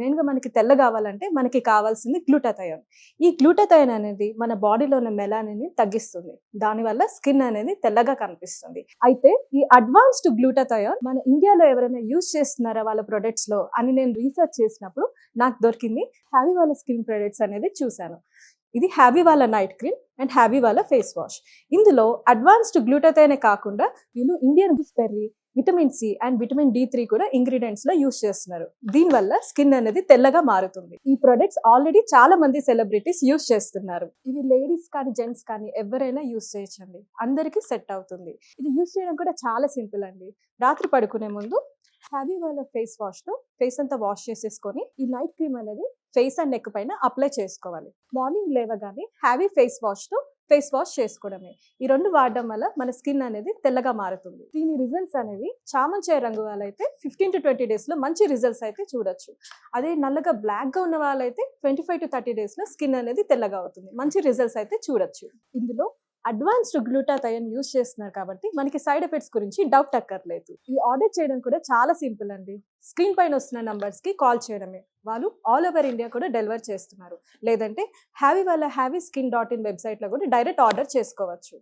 మెయిన్గా మనకి తెల్ల కావాలంటే మనకి కావాల్సింది గ్లూటథయోన్ ఈ గ్లూటథయోన్ అనేది మన బాడీలో ఉన్న మెలానిని తగ్గిస్తుంది. దానివల్ల స్కిన్ అనేది తెల్లగా కనిపిస్తుంది. అయితే ఈ అడ్వాన్స్డ్ గ్లూటథయోన్ మన ఇండియాలో ఎవరైనా యూజ్ చేస్తున్నారా వాళ్ళ ప్రొడక్ట్స్లో అని నేను రీసెర్చ్ చేసినప్పుడు నాకు దొరికింది హ్యావీ వాళ్ళ స్కిన్ ప్రొడక్ట్స్ అనేది చూశాను. ఇది హ్యావీ వాళ్ళ నైట్ క్రీమ్ అండ్ హ్యావీ వాళ్ళ ఫేస్ వాష్. ఇందులో అడ్వాన్స్డ్ గ్లూటాథయోనే కాకుండా వీళ్ళు Indian berry vitamin C and vitamin D three కూడా ఇంగ్రీడియంట్స్లో యూస్ చేస్తున్నారు. దీనివల్ల స్కిన్ అనేది తెల్లగా మారుతుంది. ఈ ప్రొడక్ట్స్ ఆల్రెడీ చాలా మంది సెలబ్రిటీస్ యూస్ చేస్తున్నారు. ఇవి లేడీస్ కానీ జెంట్స్ కానీ ఎవరైనా యూస్ చేయొచ్చండి. అందరికీ సెట్ అవుతుంది. ఇది యూస్ చేయడం కూడా చాలా సింపుల్ అండి. రాత్రి పడుకునే ముందు హ్యావీ వాళ్ళ ఫేస్ వాష్తో ఫేస్ అంతా వాష్ చేసేసుకొని ఈ నైట్ క్రీమ్ అనేది ఫేస్ అండ్ నెక్ పైన అప్లై చేసుకోవాలి. మార్నింగ్ లేవగానే హ్యావీ ఫేస్ వాష్తో ఫేస్ వాష్ చేసుకోవడమే. ఈ రెండు వాడడం వల్ల మన స్కిన్ అనేది తెల్లగా మారుతుంది. దీని రిజల్ట్స్ అనేవి చామంచాయ రంగు వాళ్ళైతే ఫిఫ్టీన్ టు ట్వంటీ డేస్లో మంచి రిజల్ట్స్ అయితే చూడొచ్చు. అదే నల్లగా బ్లాక్గా ఉన్న వాళ్ళైతే ట్వంటీ ఫైవ్ టు థర్టీ డేస్లో స్కిన్ అనేది తెల్లగా అవుతుంది. మంచి రిజల్ట్స్ అయితే చూడొచ్చు. ఇందులో అడ్వాన్స్డ్ గ్లూటాథయన్ యూస్ చేస్తున్నారు కాబట్టి మనకి సైడ్ ఎఫెక్ట్స్ గురించి డౌట్ అక్కర్లేదు. ఈ ఆర్డర్ చేయడం కూడా చాలా సింపుల్ అండి. స్క్రీన్ పైన వస్తున్న నంబర్స్కి కాల్ చేయడమే. వాళ్ళు ఆల్ ఓవర్ ఇండియా కూడా డెలివర్ చేస్తున్నారు. లేదంటే హ్యావీ వాళ్ళ హ్యావీ స్కిన్ డాట్ ఇన్ వెబ్సైట్లో కూడా డైరెక్ట్ ఆర్డర్ చేసుకోవచ్చు.